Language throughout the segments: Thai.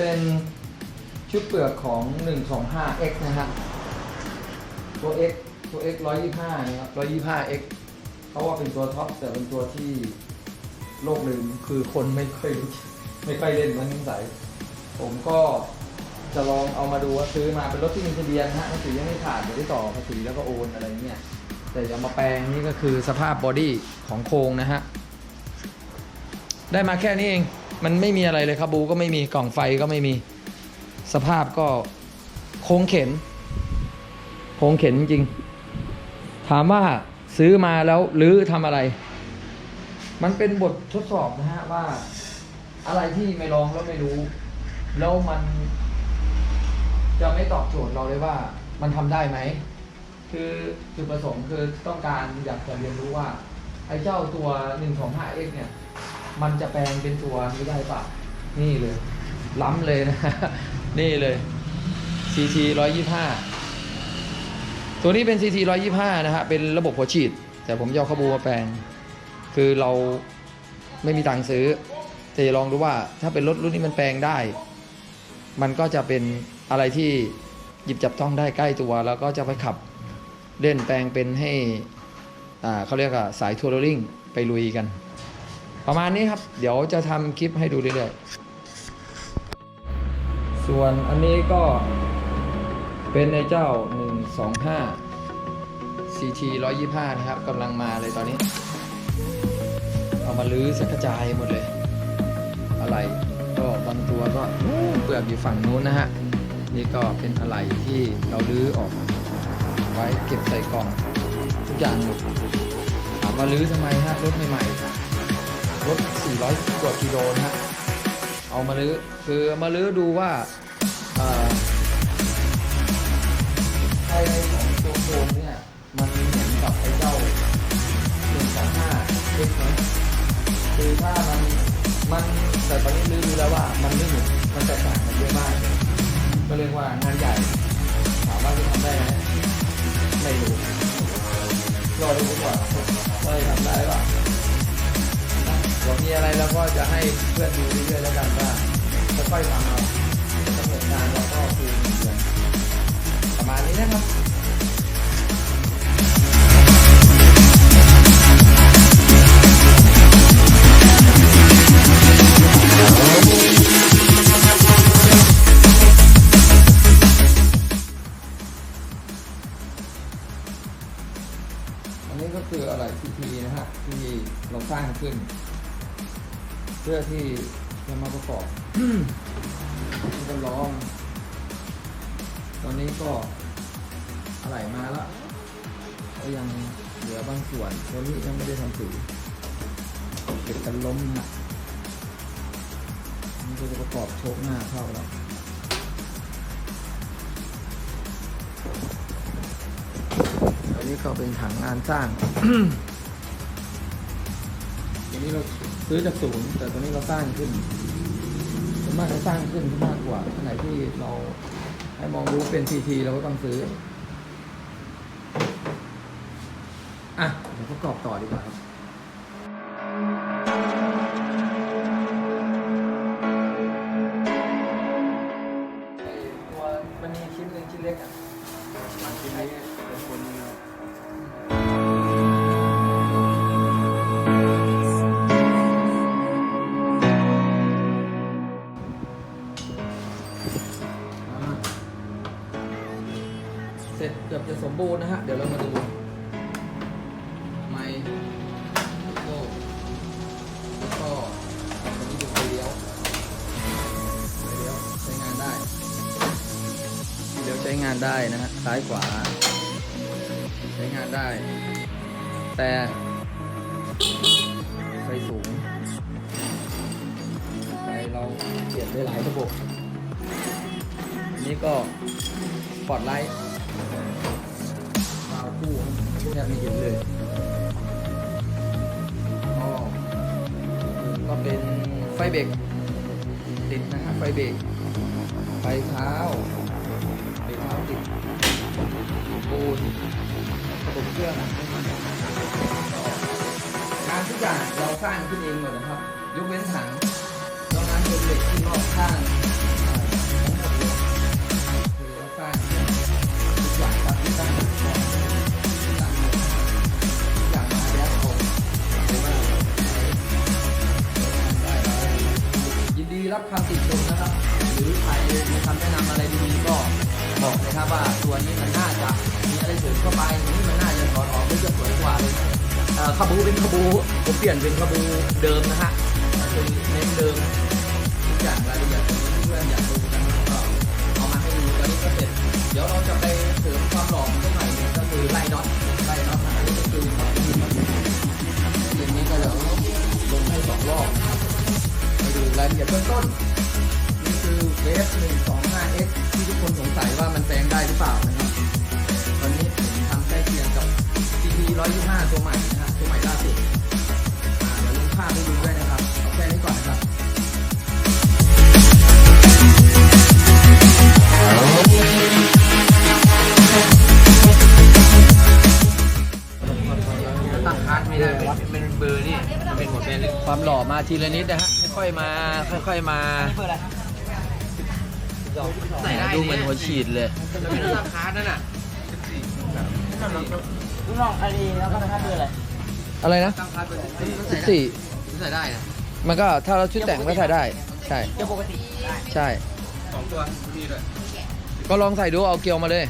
เป็นชุดเปลือกของ 125x นะครับ ตัว x ตัว x 125นะครับ 125x เขาว่าเป็นตัวท็อปแต่เป็นตัวที่โลกลืมคือคนไม่ค่อยรู้ไม่ค่อยเล่นมันนิสัยผมก็จะลองเอามาดูว่าซื้อมาเป็นรถที่มีทะเบียนฮะหนังสือยังไม่ผ่านเดี๋ยวได้ต่อภาษีแล้วก็โอนอะไรเงี้ยแต่จะมาแปลงนี่ก็คือสภาพบอดี้ของโครงนะฮะ ได้มาแค่นี้เอง มันไม่มีอะไรเลยครับบูก็ไม่มีกล่องไฟก็ไม่มีสภาพก็โค้งเข็นโค้งเข็นจริง ถามว่าซื้อมาแล้วหรือทำอะไร มันเป็นบททดสอบนะฮะว่าอะไรที่ไม่ลองแล้วไม่รู้ แล้วมันจะไม่ตอบโจทย์เราเลยว่ามันทำได้ไหม คือจุดประสงค์คือต้องการอยากจะเรียนรู้ว่า ไอ้เจ้าตัว 125x เนี่ย มันจะแปลงเป็นตัวนี้ได้ปะนี่เลย ล้ำเลยนะ นี่เลย CT 125 ตัวนี้เป็น CT 125 นะฮะ เป็นระบบหัวฉีด แต่ผมจะเอขบูมาแปลง คือเราไม่มีตังค์ซื้อแต่ลองดูว่าถ้าเป็นรถรุ่นนี้มันแปลงได้ มันก็จะเป็นอะไรที่หยิบจับต้องได้ใกล้ตัว แล้วก็จะไปขับเล่นแปลงเป็นให้เขาเรียกว่าสายทัวริงไปลุยกัน ประมาณนี้ครับ เดี๋ยวจะทำคลิปให้ดูเรื่อยๆ ส่วนอันนี้ก็เป็นในเจ้า 125 CT 125 นะครับกำลังมาเลยตอนนี้ เอามาลื้อสักกระจายหมดเลย อะไรก็บางตัวก็เปลือกอยู่ฝั่งนู้นนะฮะ นี่ก็เป็นอะไรที่เราลื้อออกไว้เก็บใส่กล่องทุกอย่างหมดถามว่าลื้อทำไมฮะรถใหม่ๆ รถ 400 กว่ากิโลนะฮะ เอามาลื้อคือเอามาลื้อดูว่าเอ่อภายในของตัวโครงเนี่ย มันเหมือนกับไอ้เจ้า125เล็กไหมคือถ้ามันมันแต่ตอนนี้ลื้อดูแล้วว่ามันไม่เหมือนมันแตกต่างกันเยอะมากก็เรียกว่างานใหญ่ถามว่าจะทำได้ไหมไม่รู้รอดูดีกว่าว่าจะทำได้ป่ะเดี๋ย วมีอะไรเราก็จะให้เพื่อนดูเรื่อยๆแล้วกันว่าจะค่อยๆทำเอากำหนดงานเราก็คือเดือนประมาณนี้นะครับอันนี้ก็คืออะไรทีนะฮะที่เราสร้างขึ้น เพื่อที่จะมาประกอบก็ลอง ตอนนี้ก็อะไรมาแล้วก็ยังเหลือบางส่วนตัวนี้ยังไม่ได้ทำสีเก็บกันล้มนะมันก็จะประกอบโชคหน้าเข้าแล้วอันนี้ก็เป็นถังงานสร้างันนี้เราซื้อจากศูนย์แต่ตัวนี้เราสร้างขึ้นส่วนมากจะสร้างขึ้นมากกว่าอันไหนที่เราให้มองรู้เป็นทีทีเราก็ต้องซื้อ อะเดี๋ยวประกอบต่อดีกว่าครับ ได้นะฮะซ้ายขวา ใช้งานได้ แต่ไฟสูงไฟเราเปลี่ยนได้หลายระบบนี้ก็สปอตไลท์ดาวคู่แทบไม่เห็นเลยก็ก็เป็นไฟเบรกติดนะครับไฟเบรกไฟเท้า ปูนผมเชื่องงานทุกอย่างเราสร้างขึ้นเองหมดนะครับ ยกเว้นถังตอนนั้นเป็นเหล็กที่นอกข้างรับคำติชมนะครับ หรือใครมีคำแนะนำอะไรดีๆก็าตัวนี้มันน่าจะมีอะไรเสริมเข้าไปนนี้มันน่าจะถอดออกหรือจะสวยกว่าเลยเอ่อคาบูเป็นคาบูผมเปลี่ยนเป็นคาบูเดิมนะฮะเป็นเน้นเดิมทุกอย่างรายละเอียดเพื่อนอยากดูกันก็เอามาให้ดูตอนนี้ก็เสร็จเดี๋ยวเราจะไปเสริมความหล่อมันหน่อยก็คือไล่น็อตไล่น็อตนะอันนี้ก็คือน็อตที่มันเรื่องนี้ก็เดี๋ยวลงให้สองรอบไปดูรายละเอียดเบื้องต้น เวฟ125 x ที่ทุกคนสงสัยว่ามันแปลงได้หรือเปล่านะครับ ตอนนี้ผมทำใกล้เคียงกับ CP 125 ตัวใหม่นะฮะตัวใหม่ล่าสุดอ่าเดี๋ยวลงภาพให้ดูด้วยนะครับ เอาแค่นี้ก่อนนะครับตั้งคาร์ดไม่ได้วะเป็นเบอร์นี่ มันเป็นหัวแบนเลยความหล่อมาทีละนิดนะฮะ ค่อยๆมา ค่อยๆมา ใส่ได้ดูเหมือนหัวฉีดเลยมันเป็นราคานั่นน่ะลูกน้องใครดีแล้วก็นะครับเบอร์อะไรอะไรนะตั้งคัสเป็นสิบสี่ใส่ได้นะมันก็ถ้าเราชุดแต่งก็ใส่ได้ ใช่เดี๋ยวปกติได้ใช่สองตัวนี่ด้วยก็ลองใส่ดูเอาเกลียวมาเลย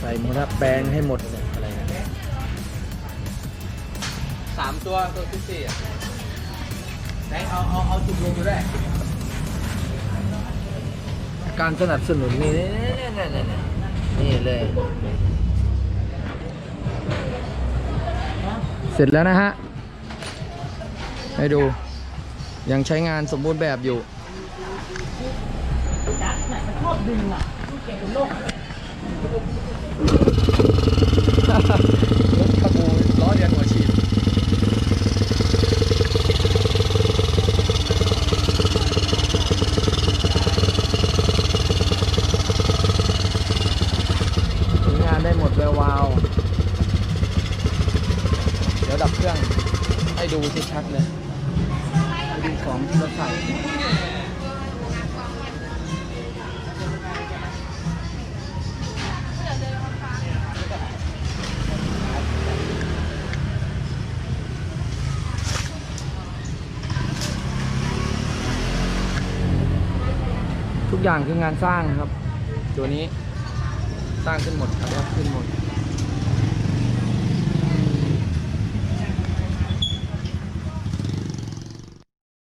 ใส่หมดครับแปรงให้หมดอะไรนะสามตัวตัวที่สี่อะไหน เอาเอาเอาจุดรวมดูได้การสนับสนุนนี่นี่นี่นี่นี่นี่เลย เสร็จแล้วนะฮะ ให้ดู ยังใช้งานสมบูรณ์แบบอยู่ จัดไหนมันชอบดึงอะลูกเก่งเป็นโรค รถขบูล้อเลียนหัวฉีดใช้งานได้หมดแวววาว เดี๋ยวดับเครื่อง ให้ดูชัดๆเลย ให้ดูของที่เราใส่ทุกอย่างคืองานสร้างครับ ตัวนี้สร้างขึ้นหมดครับขึ้นหมด